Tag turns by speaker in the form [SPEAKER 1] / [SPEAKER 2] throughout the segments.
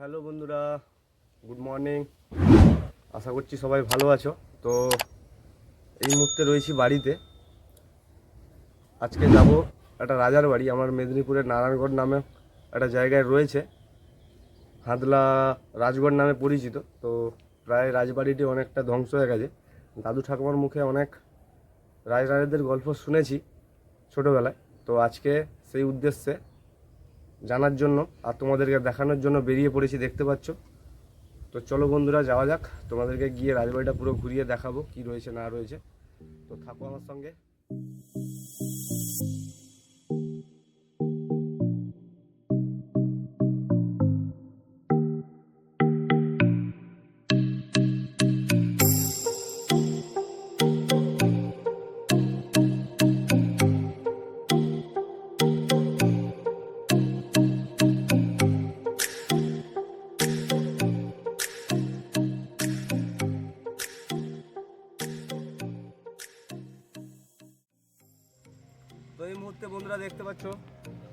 [SPEAKER 1] Hello বন্ধুরা, good morning. আশা করছি সবাই ভালো আছো। তো এই মুহূর্তে রয়েছি বাড়িতে। আজকে যাব একটা রাজার বাড়ি, আমার মেদিনীপুরের নারায়ণগড় নামে একটা জায়গায় রয়েছে। হাতলা রাজগড় নামে পরিচিত, তো প্রায় রাজবাড়িটি অনেকটা ধ্বংস হয়ে গেছে। দাদু ঠাকুমার মুখে অনেক রাজরাজাদের গল্প শুনেছি ছোটোবেলায়। তো আজকে সেই উদ্দেশ্যে জানার জন্য আর তোমাদেরকে দেখানোর জন্য বেরিয়ে পড়েছি, দেখতে পাচ্ছ। তো চলো বন্ধুরা, যাওয়া যাক। তোমাদেরকে গিয়ে রাজবাড়িটা পুরো ঘুরিয়ে দেখাবো, কি রয়েছে, না রয়েছে। তো থাকো আমার সঙ্গে। এই মুহূর্তে বন্ধুরা দেখতে পাচ্ছ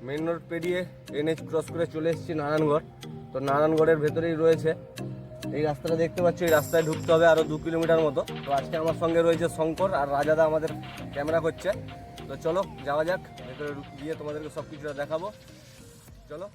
[SPEAKER 1] মেন রোড পেরিয়ে এনএচ ক্রস করে চলে এসেছি নারায়ণগড়। তো নারায়ণগড়ের ভেতরেই রয়েছে। এই রাস্তাটা দেখতে পাচ্ছ, এই রাস্তায় ঢুকতে হবে আরও দু কিলোমিটার মতো। তো আজকে আমার সঙ্গে রয়েছে শঙ্কর আর রাজাদা আমাদের ক্যামেরা করছে। তো চলো, যাওয়া যাক, ভেতরে গিয়ে তোমাদেরকে সব কিছুটা দেখাবো। চলো।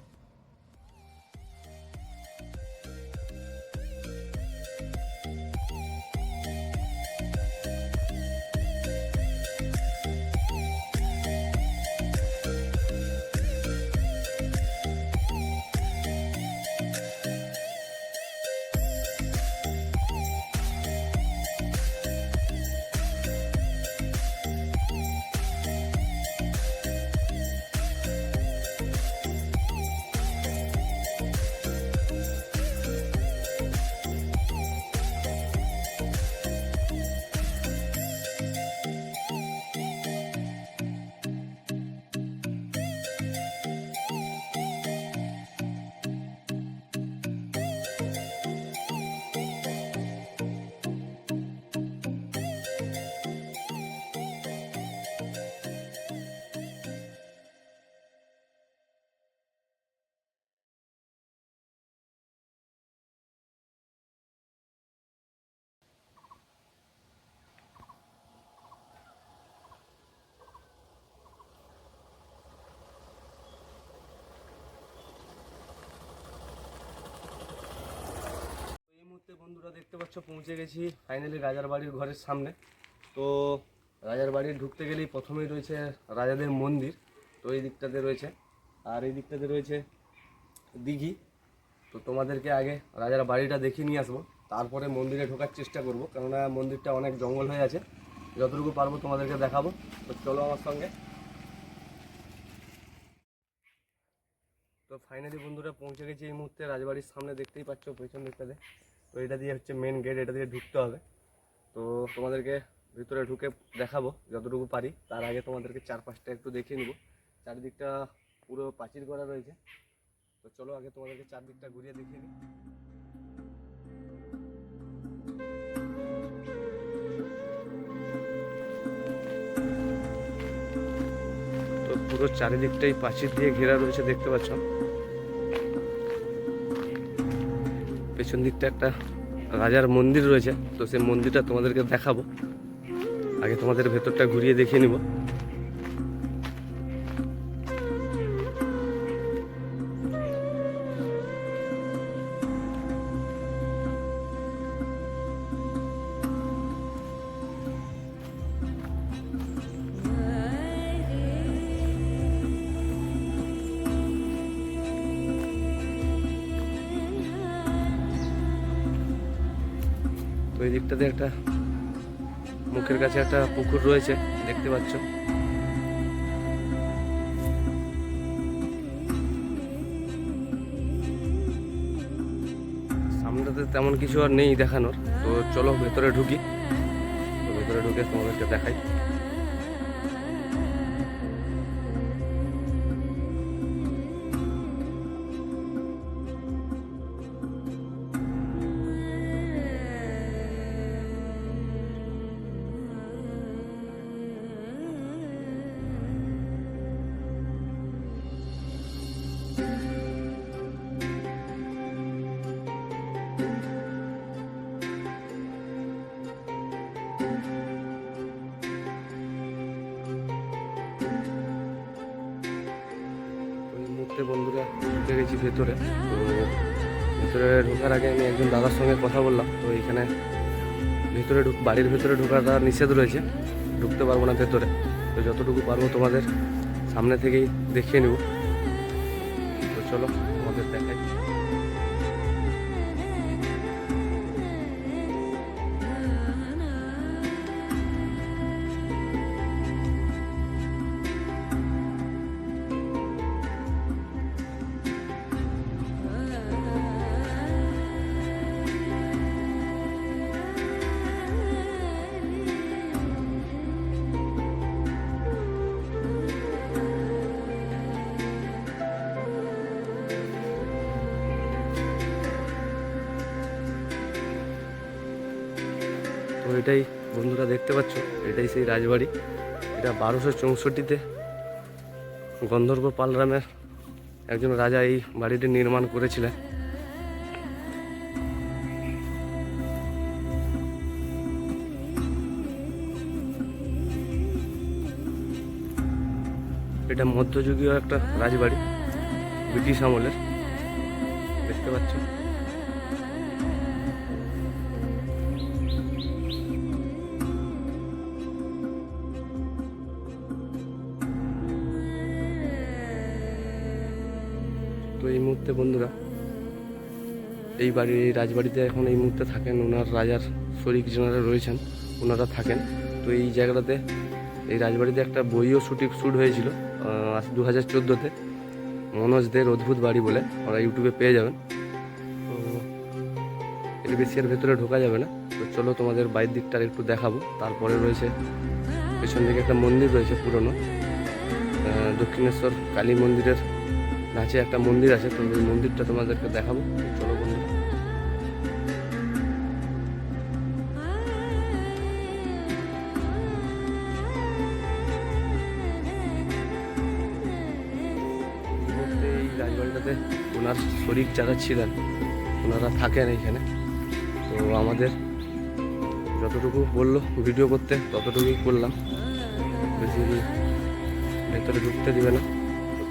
[SPEAKER 1] বন্ধুরা দেখতে পাচ্ছ, পৌঁছে গেছি ফাইনালি রাজার বাড়ির ঘরের সামনে। তো রাজার বাড়ি ঢুকতে গেলেই প্রথমেই রয়েছে রাজাদের মন্দির, তো এই দিকটাতে রয়েছে। আর এই দিকটাতে রয়েছে দিঘি। তো তোমাদেরকে আগে রাজার বাড়িটা দেখিয়ে নিয়ে আসব। তারপরে মন্দিরে ঢোকার চেষ্টা করব, কেননা মন্দিরটা অনেক জঙ্গল হয়ে আছে। যতটুকু পারব তোমাদেরকে দেখাবো। তো চলো আমার সঙ্গে। তো ফাইনালি বন্ধুরা পৌঁছে গেছি এই মুহূর্তে রাজবাড়ির সামনে, দেখতেই পাচ্ছ পেছন দিকটাতে। তো এটা দিয়ে হচ্ছে মেন গেট এটা দিয়ে ঢুকতে হবে। তো তোমাদেরকে ভিতরে ঢুকে দেখাবো যতটুকু পারি। তার আগে তোমাদেরকে চারপাশটা একটু দেখিয়ে নিব। চারিদিকটা পুরো প্রাচীর করা রয়েছে। তো চলো আগে তোমাদেরকে চারদিকটা ঘুরিয়ে দেখিয়ে নিই তো পুরো চারিদিকটাই প্রাচীর দিয়ে ঘেরা রয়েছে, দেখতে পাচ্ছ? পেছন দিকটা একটা রাজার মন্দির রয়েছে, তো সেই মন্দিরটা তোমাদেরকে দেখাবো। আগে তোমাদের ভেতরটা ঘুরিয়ে দেখিয়ে নিব। দিকটাতে একটা মুখের কাছে একটা পুকুর রয়েছে, দেখতে পাচ্ছ। সামনেটাতে তেমন কিছু আর নেই দেখানোর। তো চলো ভেতরে ঢুকি। তো ভেতরে ঢুকে তোমাদেরকে দেখাই। মুহূর্তে বন্ধুরা ঢুকে গেছি ভেতরে। তো ভেতরে ঢোকার আগে আমি একজন দাদার সঙ্গে কথা বললাম। তো এখানে ভেতরে ঢুক, বাড়ির ভেতরে ঢোকার দাদা নিষেধ রয়েছে। ঢুকতে পারব না ভেতরে। তো যতটুকু পারব তোমাদের সামনে থেকেই দেখিয়ে নেব। তো চলো। এটাই বন্ধুরা দেখতে পাচ্ছ, এটাই সেই রাজবাড়ি। এটা বারোশো চৌষট্টিতে গন্ধর্ব পাল নামের একজন রাজা এই বাড়িটি নির্মাণ করেছিলেন। এটা মধ্যযুগীয় একটা রাজবাড়ি, ব্রিটিশ আমলের। দেখতে পাচ্ছ। মুহূর্তে বন্ধুরা, এই বাড়ি এই রাজবাড়িতে এখন এই মুহূর্তে থাকেন ওনার রাজার শরিক যেনারা রয়েছেন, ওনারা থাকেন। তো এই জায়গাটাতে, এই রাজবাড়িতে একটা বইও শুটিং শ্যুট হয়েছিল দু হাজার চোদ্দোতে। মনোজদের অদ্ভুত বাড়ি বলে, ওরা ইউটিউবে পেয়ে যাবেন। তো এর বেশি এর ভেতরে ঢোকা যাবে না। তো চলো তোমাদের বাইরের দিকটা আর একটু দেখাবো। তারপরে রয়েছে, পেছন দিকে একটা মন্দির রয়েছে পুরনো দক্ষিণেশ্বর কালী মন্দিরের নাচে একটা মন্দির আছে, তো ওই মন্দিরটা তোমাদেরকে দেখাবো। চলো বন্ধুরা। এই রাজবাড়িটাতে ওনার শরিক যারা ছিলেন ওনারা থাকেন এইখানে। তো আমাদের যতটুকু বলল ভিডিও করতে, ততটুকুই করলাম। বেশি ভেতরে ঢুকতে দিবে না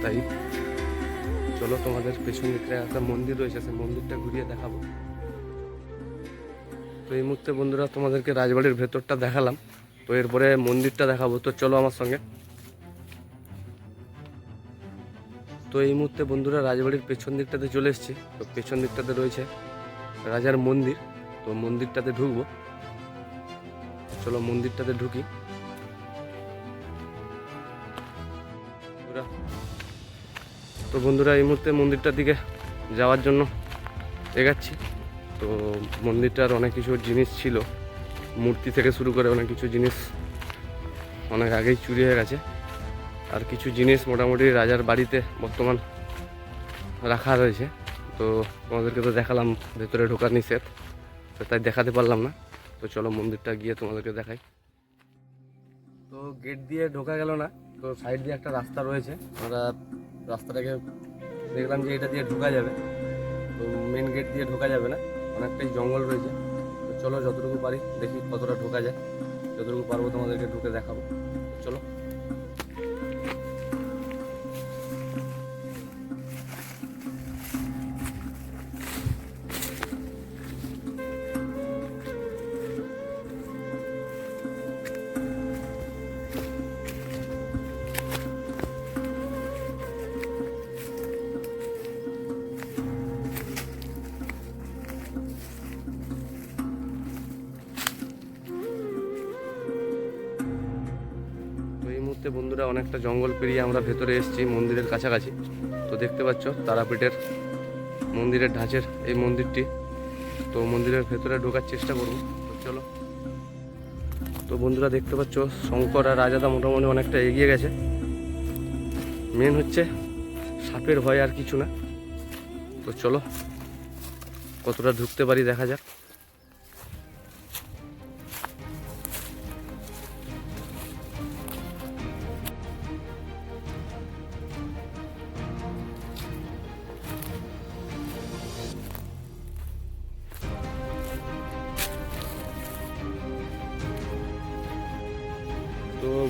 [SPEAKER 1] তাই চলো, তোমাদের পেছন দিকে একটা মন্দির রয়েছে, সেই মন্দিরটা ঘুরিয়ে দেখাবো। তো এই মুহূর্তে বন্ধুরা, তোমাদেরকে রাজবাড়ির ভেতরটা দেখালাম। তো এরপরে মন্দিরটা দেখাবো। তো চলো আমার সঙ্গে। তো এই মুহূর্তে বন্ধুরা, রাজবাড়ির পেছন দিকটাতে চলে এসেছি। তো পেছন দিকটাতে রয়েছে রাজার মন্দির। তো মন্দিরটাতে ঢুকবো। চলো মন্দিরটাতে ঢুকি। তো বন্ধুরা, এই মুহূর্তে মন্দিরটার দিকে যাওয়ার জন্য এগাচ্ছি। তো মন্দিরটার অনেক কিছু জিনিস ছিল। মূর্তি থেকে শুরু করে অনেক কিছু জিনিস অনেক আগেই চুরি হয়ে গেছে। আর কিছু জিনিস মোটামুটি রাজার বাড়িতে বর্তমান রাখা রয়েছে। তো তোমাদেরকে তো দেখালাম, ভেতরে ঢোকার নিষেধ। তো তাই দেখাতে পারলাম না। তো চলো মন্দিরটা গিয়ে তোমাদেরকে দেখাই। তো গেট দিয়ে ঢোকা গেল না। তো সাইড দিয়ে একটা রাস্তা রয়েছে। আমরা রাস্তাটাকে দেখলাম যে এটা দিয়ে ঢোকা যাবে। তো মেন গেট দিয়ে ঢোকা যাবে না, অনেকটাই জঙ্গল রয়েছে। তো চলো যতটুকু পারি, দেখি কতটা ঢোকা যায়। যতটুকু পারব তোমাদেরকে ঢুকে দেখাবো। চলো। বন্ধুরা অনেকটা জঙ্গল পেরিয়ে আমরা ভেতরে এসেছি মন্দিরের কাছাকাছি। তো দেখতে পাচ্ছ তারাপীঠের মন্দিরের ঢাঁচের এই মন্দিরটি। তো মন্দিরের ভেতরে ঢোকার চেষ্টা করব। তো চলো। তো বন্ধুরা দেখতে পাচ্ছ শঙ্কর আর রাজাদা মোটামুটি অনেকটা এগিয়ে গেছে। মেন হচ্ছে সাপের ভয় আর কিছু না। তো চলো, কতটা ঢুকতে পারি দেখা যাক।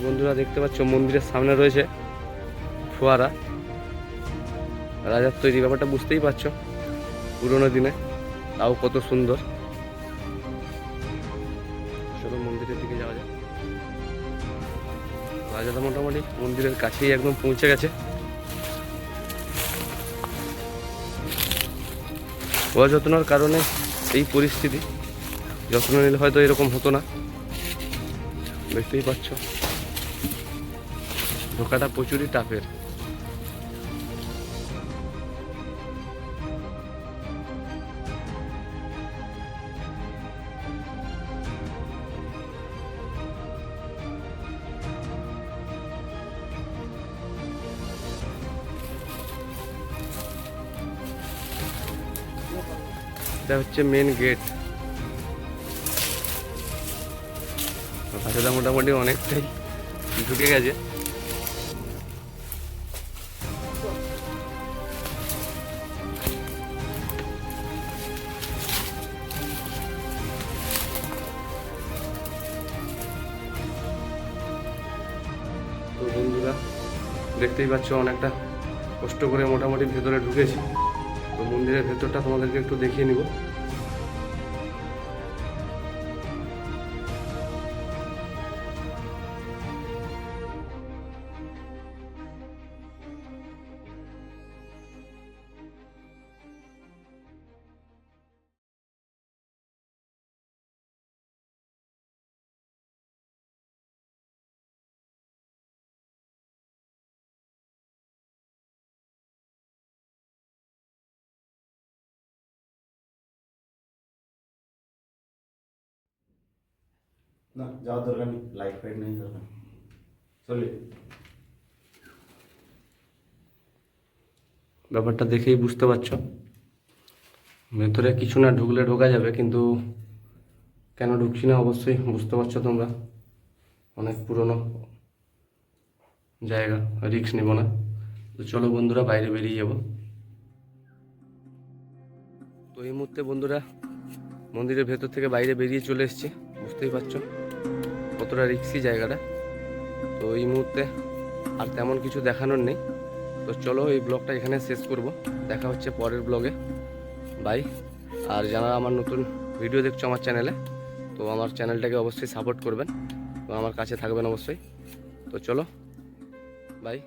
[SPEAKER 1] বন্ধুরা দেখতে পাচ্ছ, মন্দিরের সামনে রয়েছে ফোয়ারা। রাজার তৈরি ব্যাপারটা বুঝতেই পারছ, পুরোনো দিনে, তাও কত সুন্দর। চলো মন্দিরের দিকে যাওয়া যায় রাজাটা মোটামুটি মন্দিরের কাছেই একদম পৌঁছে গেছে। অযত্নর কারণে এই পরিস্থিতি, যত্ন নিলে হয়তো এরকম হতো না। দেখতেই পাচ্ছ। ঢোকাটা প্রচুরই টাফের এটা হচ্ছে মেন গেট বাচ্চাটা মোটামুটি অনেকটাই ঢুকে গেছে। দেখতেই পাচ্ছ অনেকটা কষ্ট করে মোটামুটি ভেতরে ঢুকেছি। তো মন্দিরের ভেতরটা তোমাদেরকে একটু দেখিয়ে নিব।
[SPEAKER 2] না, যাওয়ার দরকার নেই লাইট ফাইট নেই দরকার চলে।
[SPEAKER 1] ব্যাপারটা দেখেই বুঝতে পারছ। ভেতরে কিছু না ঢুকলে ঢোকা যাবে, কিন্তু কেন ঢুকছি না অবশ্যই বুঝতে পারছ তোমরা। অনেক পুরনো জায়গা রিস্ক নেব না। তো চলো বন্ধুরা, বাইরে বেরিয়ে যাব। তো এই মুহূর্তে বন্ধুরা, মন্দিরের ভেতর থেকে বাইরে বেরিয়ে চলে এসেছি, বুঝতেই পারছ। কতটা রিক্সি জায়গাটা? তো এই মুহূর্তে আর তেমন কিছু দেখানোর নেই। তো চলো এই ব্লগটা এখানে শেষ করব। দেখা হচ্ছে পরের ব্লগে। বাই। আর যারা আমার নতুন ভিডিও দেখছ আমার চ্যানেলে, তো আমার চ্যানেলটাকে অবশ্যই সাপোর্ট করবেন এবং আমার কাছে থাকবেন অবশ্যই। তো চলো, বাই।